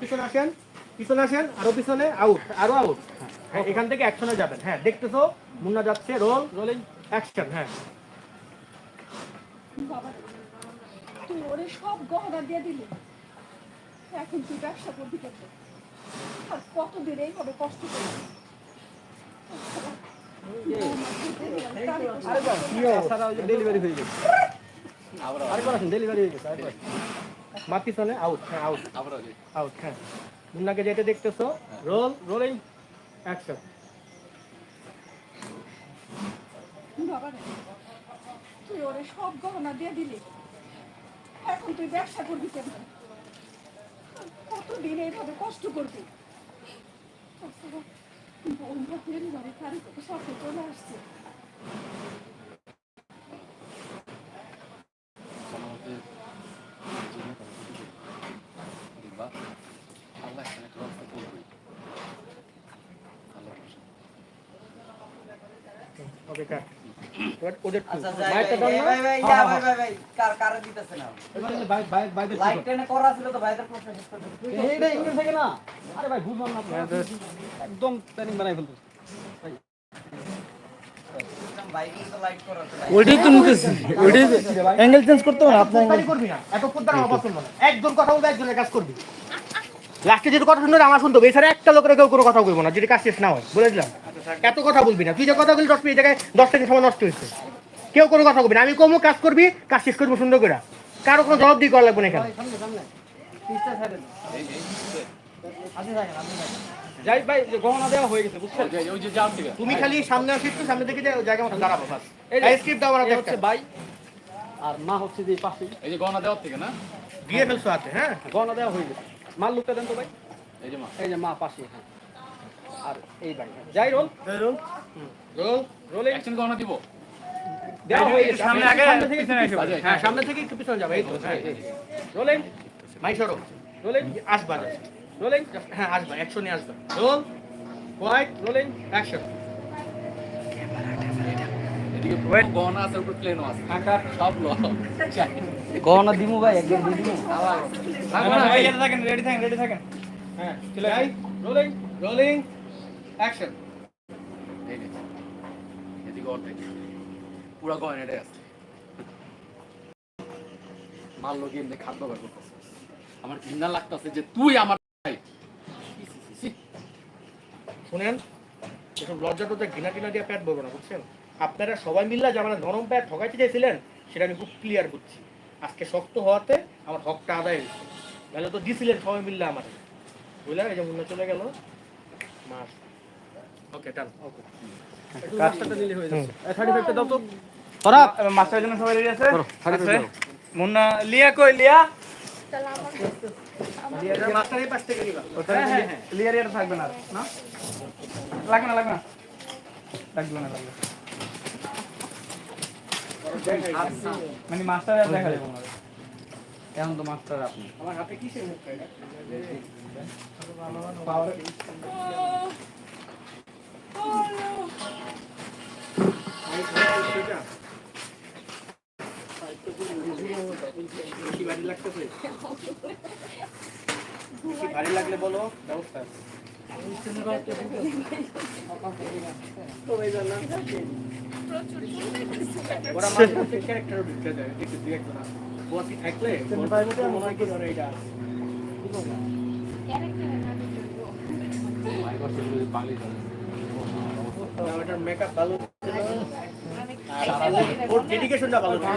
পিছনে আসেন পিছনে আসেন আরও পিছনে আউট আরও আউট এখান থেকে অ্যাকশনে যাবেন হ্যাঁ দেখতেছো মুন্না যাচ্ছে রোল রোলিং অ্যাকশন হ্যাঁ সব গহনা দিয়ে দিলি। এখন তুই ব্যবসা করবি কেন আর কতদিন এইভাবে কষ্ট করবি ডেলিভারি হয়ে গেছে ডেলিভারি হয়ে আউট হ্যাঁ আউট আউট হ্যাঁ মুন্নাকে দেখতেছো রোল রোলিং তুই ওরে সব গহনা দিয়ে দিলি। এখন তুই ব্যবসা করবি কেন? কতদিন এইভাবে কষ্ট করবি? বন্ধু চলে আসছে। জীবনে আচ্ছা না। একদম প্ল্যানিং বানাই ওইটাই তো নিতেছি ওইটাই অ্যাঙ্গেল চেঞ্জ করতে হবে আপনার করবি এত আমার পছন্দ না। একজন কথা বলবে একজনের কাজ করবি। লাস্টে যেটা কথা শুনবে আমার শুনতে হবে। এছাড়া একটা লোকের কেউ কোনো কথা বলব না যেটা কাজ শেষ না হয়। বলে দিলাম এত কথা বলবি না। তুই যে কথা বলি দশ মিনিট জায়গায় দশ সেকেন্ড সময় নষ্ট হয়েছে। কেউ কোনো কথা বলবি না। আমি কমও কাজ করবি কাজ শেষ করব সুন্দর করে। কারও কোনো জবাব দিয়ে করা লাগবে না এখানে। যাই ভাই গহনা দেওয়া হয়ে গেছে বুঝছ ওই যে- যাও থেকে। তুমি খালি সামনে আসি একটু সামনে থেকে জায়গা মতো দাঁড়াবো বাস। এই স্ক্রিপ্ট দাও আমরা দেখতে ভাই। আর মা হচ্ছে যে পাশে। এই যে গহনা দেওয়ার থেকে না? দিয়ে ফেলছো হাতে হ্যাঁ? গহনা দেওয়া হয়ে গেছে। মাল লুকটা দেন তো ভাই। এই যে মা। এই যে মা পাশে হ্যাঁ। আর এই ভাই যাই রোল। রোল। রোল অ্যাকশন দিব। হয়ে সামনে আগে। হ্যাঁ সামনে থেকে একটু পিছনে যাবে। এই তো হ্যাঁ রোলিং মাই সরো রোলিং আসবা রোলিং হ্যাঁ আসবা অ্যাকশনে আসবা। রোল হোয়াইট রোলিং অ্যাকশন গহনা আছে উপর প্লেনও আছে। সব লো গহনা দিমু ভাই একদম দিমু। থাকেন রেডি থাকেন রেডি থাকেন। হ্যাঁ চলে আই রোলিং রোলিং অ্যাকশন এই নে। এদিকে অর্ধেক। পুরা গহনা এটাই আছে। মাল লোক এমনি খাদ্য ব্যবহার করতেছে। আমার ঘৃণা লাগতেছে যে তুই আমার। শুনেন এসব লজ্জা টজ্জা ঘৃণা টিনা দিয়ে প্যাট বলব না, বুঝছেন? আপনারা সবাই মিল্লা যে আমার নরম প্যাট ঠকাইতে চাইছিলেন, সেটা আমি খুব ক্লিয়ার করছি। আজকে শক্ত হওয়াতে আমার হকটা আদায় হয়েছে। তাহলে তো দিছিলেন সবাই মিললে আমার বুঝলেন? এই যে মুন্না চলে গেল। মাস ওকে ডান ওকে কাজটা নিলে হয়ে যাচ্ছে। থার্টি ফাইভটা দাও তো। তোরা মাস্টার জন্য সবাই রেডি আছে? আছে? মুন্না লিয়া কই লিয়া? মাস্টারের পাশ থেকে নিবা। হ্যাঁ হ্যাঁ। থাকবে না না? লাগবে না লাগবে না? লাগবে না লাগবে মানে মাস্টার আর দেখা যাবে না। এখন তো মাস্টার আপনি। আমার হাতে কিসের মুখ? এটা ভারী লাগলে বলো ব্যবস্থা ওরা ঢুকে একটু দুই একজন বসি থাকলে, মনে হয় কি ধরো এটা। না, ছিল। আর ওর dedication ভালো ছিল।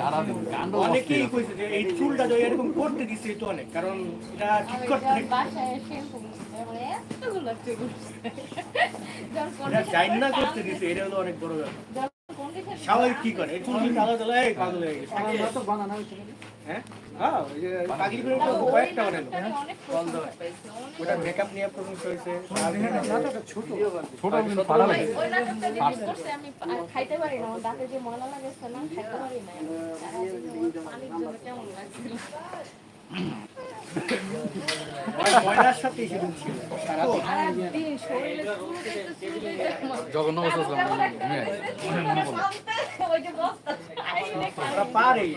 সারাদিন কাণ্ড অনেকেই কইছে যে এই চুলটা যে এরকম করতে দিছে তো অনেক। কারণ এটা ঠিক করতে মানে জাইন না করতে দিছে এটা হলো অনেক বড় ব্যাপার। স্বাভাবিক কি করে? এই চুল আলাদা আলাদা পাগল হয়ে গেছে। হ্যাঁ? হ্যাঁ ওই যে পাগলি করে তো কয়েকটা বানালো ওটা মেকআপ নিয়ে প্রশংসা হয়েছে। ছোট। ছোট কিন্তু পারা লাগে। ওই নাটকটা মিস করছে আমি খাইতে পারি না। আমার দাঁতে যে ময়লা লাগেছে না খাইতে পারি না। সারাদিন ওই ময়নার সাথে ওরা পারেই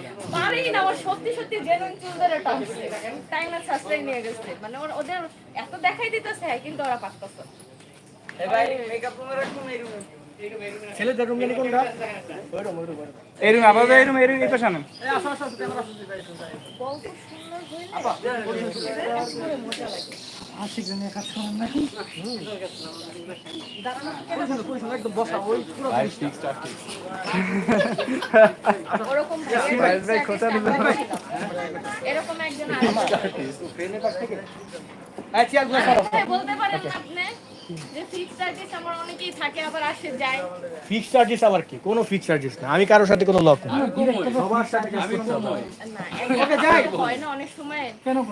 না। আমার সত্যি সত্যি জেনুইন চুল ধরে টানছে। টাইম না সাশ্রয় নিয়ে গেছে। মানে ওরা- ওদের এত দেখাই দিতেছে কিন্তু ওরা পারতেছে ভাই মেকআপ রুমে রাখুন এই রুমে ছেলেদের রুম জানি কোনটা। এই রুম আপাতত এই রুম এই রুম এই পাশে আনেন। এরকম একজন বলতে পারেন আপনি যে ফিক্স চার্জেস আমার অনেকেই থাকে আবার আসে যায়। ফিক্স চার্জেস আবার কি? কোনো ফিক্স চার্জেস না। আমি কারোর সাথে কোনো লক নেই। সবার সাথে আমি করতে হবে। কমই না একবার যাই। হয় না অনেক সময়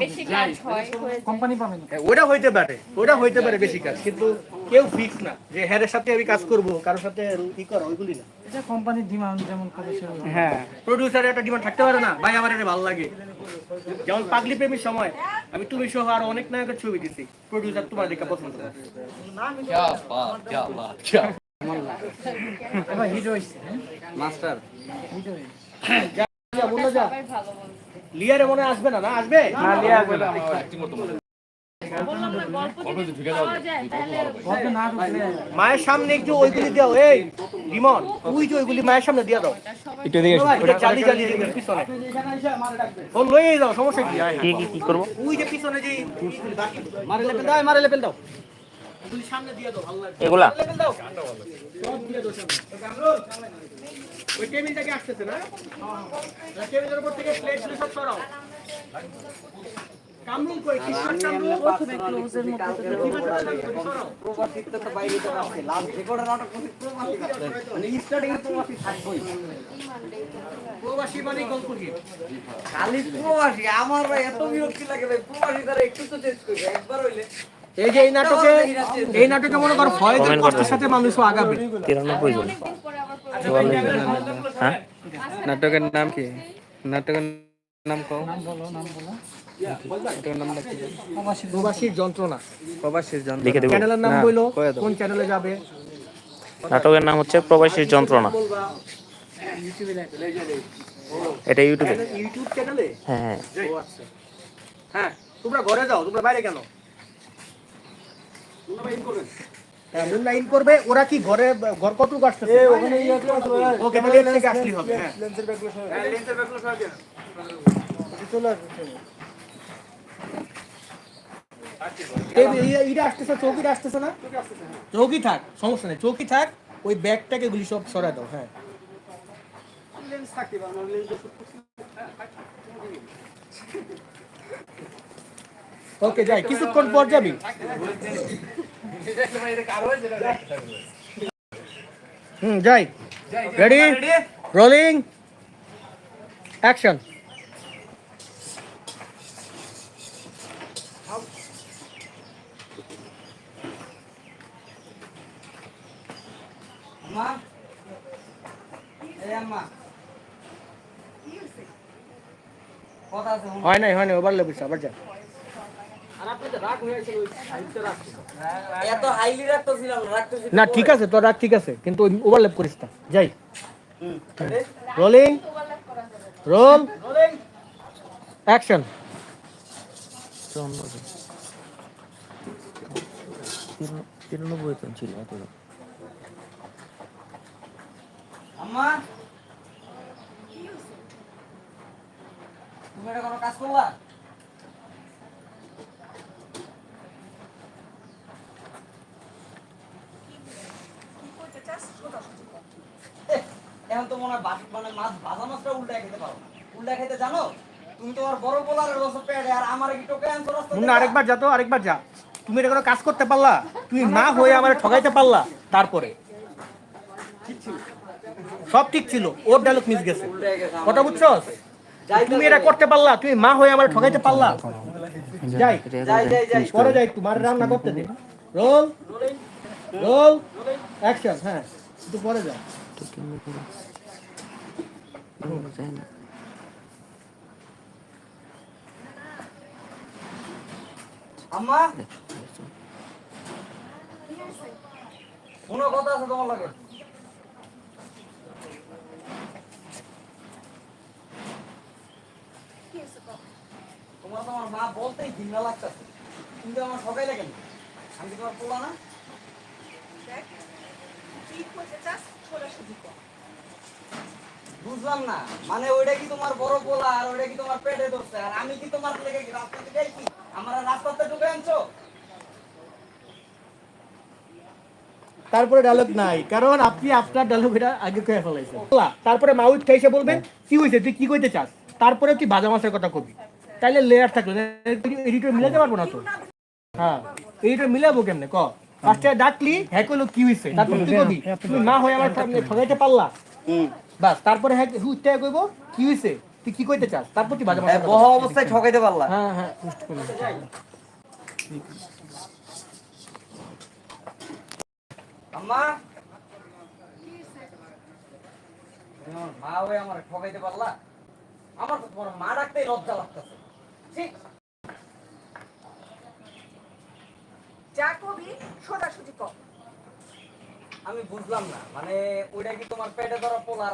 বেশি কাজ হয় কোম্পানি পাবেন হ্যাঁ, ওটা হইতে পারে ওটা হইতে পারে বেশি কাজ কিন্তু কেউ ফিক্স না। যে হ্যারের সাথে আমি কাজ করব কারোর সাথে কি করা ওইগুলি না। এটা কোম্পানির ডিমান্ড যেমন হ্যাঁ প্রডিউসারের একটা ডিমান্ড থাকতে পারে না। ভাই আমার এটা ভালো লাগে। যেমন পাগলি প্রেমীর সময় আমি তুমি সহ আরও অনেক নায়কের ছবি দিছি। প্রডিউসার তোমার দেখা পছন্দ হ্যাঁ? মাস্টার। লিয়ারে মনে আসবে না না? আসবে? না লিয়া আসবে না। মায়ের সামনে একটু ওইগুলি দাও এই রিমন তুই যে ওইগুলি মায়ের সামনে দিয়ে দাও। একটু দিকে ওটা জালি জালি দিবে পিছনে। ফোন লইয়ে যাও সমস্যা কি? কি কি কি করব? ওই যে পিছনে যে মারে লেপেল দাও মারে লেপেল দাও। এগুলা লেপেল দাও সব দিয়ে দাও সামনে কামরুল ওই টেবিলটাকে আসতেছে না? না, টেবিলের উপর থেকে প্লেট সব সরাও। মানে স্টার্টিং এ প্রবাসী থাকবই। প্রবাসী মানে গল্প কি? খালি প্রবাসী। আমার এত বিরক্তি লাগে ভাই। প্রবাসী তারা একটু তো চেঞ্জ করি একবার হইলে। এই যে এই নাটকে এই নাটকে মনে করো ফয়েজের কষ্টের সাথে মানুষও আগাবে। তিরানব্বই জন। অনেকদিন পরে আবার প্রোগ্রাম হ্যাঁ? নাটকের নাম কি? নাটকের নাম কও। নাম বলো নাম বলো। নাটকের নাম কি প্রবাসীর যন্ত্রণা। প্রবাসীর জন্ম লিখে দেবো। চ্যানেলের নাম না, বইলো কয়ে দাও। কোন চ্যানেলে যাবে? নাটকের নাম হচ্ছে প্রবাসীর যন্ত্রণা। এটা ইউটিউবে ইউটিউব চ্যানেলে হ্যাঁ হ্যাঁ। ও আচ্ছা। হ্যাঁ তোমরা ঘরে যাও তোমরা বাইরে কেন? হ্যাঁ মুন্না ইন করবে ওরা কি ঘরে ঘর কতটুকু আসতেছে? ওকে তাহলে থেকে আসলেই হবে হ্যাঁ। হ্যাঁ, লেন্সের চৌকি থাক সমস্যা নেই চৌকি থাক ওই ব্যাগটাকে গুলি সব সরাই দাও হ্যাঁ। ওকে যাই কিছুক্ষণ পর যাবি। হুম যাই। রেডি রোলিং অ্যাকশন মা। হয় নাই হয় নাই ওভার লেবিস আবার যা না ঠিক আছে তোর রাগ ঠিক আছে কিন্তু ওভারল্যাপ করিস না। যাই। রোলিং রোল অ্যাকশন তিরানব্বই জন ছিল এত আম্মা? তুমি এটা কোনো কাজ করলা? তো মনে হয় মানে মাছ ভাজা মাছটা উল্টা খেতে পারো উল্টা খেতে জানো? তুমি তোমার বড় পোলারের বছর পেটে আর আমার কি টোকে আনছো রাস্তা মুন্না আরেকবার যা তো আরেকবার যা। তুমি এটা কোনো কাজ করতে পারলা? তুমি না হয়ে আমার ঠগাইতে পারলা? তারপরে। সব ঠিক ছিল। ওর ডায়লগ মিস গেছে। কথা বুঝছস তুমি এটা করতে পারলা? তুমি মা হয়ে আমার ঠগাইতে পারলা? যাই। যাই যাই যাই। পরে যাই একটু মার রান্না করতে দে। রোল। রোল। অ্যাকশন হ্যাঁ। একটু পরে যায় কথা আছে তোমার লাগে? তোমার তো আমার মা বলতেই ভিন্ন লাগতেছে। কিন্তু আমার সকালে কেন আমি তোমার পোলা না? বুঝলাম না। মানে ওইটা কি তোমার বড় পোলা আর ওইটা কি তোমার পেটে ধরছে? আর আমি কি তোমার লেগে আমার রাস্তাতে ঢুকে আনছো? তারপরে ডায়লগ নাই কারণ আপনি আপনার ডায়লগ এটা আগে কয়ে ফেলাইছেন। তারপরে মাউথ খাইছে বলবেন কি হয়েছে তুই কি কইতে চাস? তারপরে তুই ভাজা মাছের কথা কবি? তাইলে লেয়ার থাকল এডিটর মিলাতে পারব না তো? হ্যাঁ এডিটর মিলাবো কেমনে? ক? ফার্স্টে ডাকলি হ্যাঁ কইলো কি হইছে? তারপর তুই কবি? তুমি মা হয়ে আমার সামনে ঠগাইতে পারলা? বাস তারপরে হ্যাঁ হুইতে কইব কি হইছে? তুই কি কইতে চাস? তারপর তুই ভাজা মাছের বহ অবস্থায় ঠকাইতে পারলা। হ্যাঁ হ্যাঁ পুষ্ট করে। আম্মা। মা হয়ে আমার ঠকাইতে পারলা? আমার তো তোমার মা ডাকতেই লজ্জা লাগতেছে। ঠিক যা কবি সোজাসুজি কর। আমি বুঝলাম না মানে ওইটা কি তোমার পেটে ধরা পোলা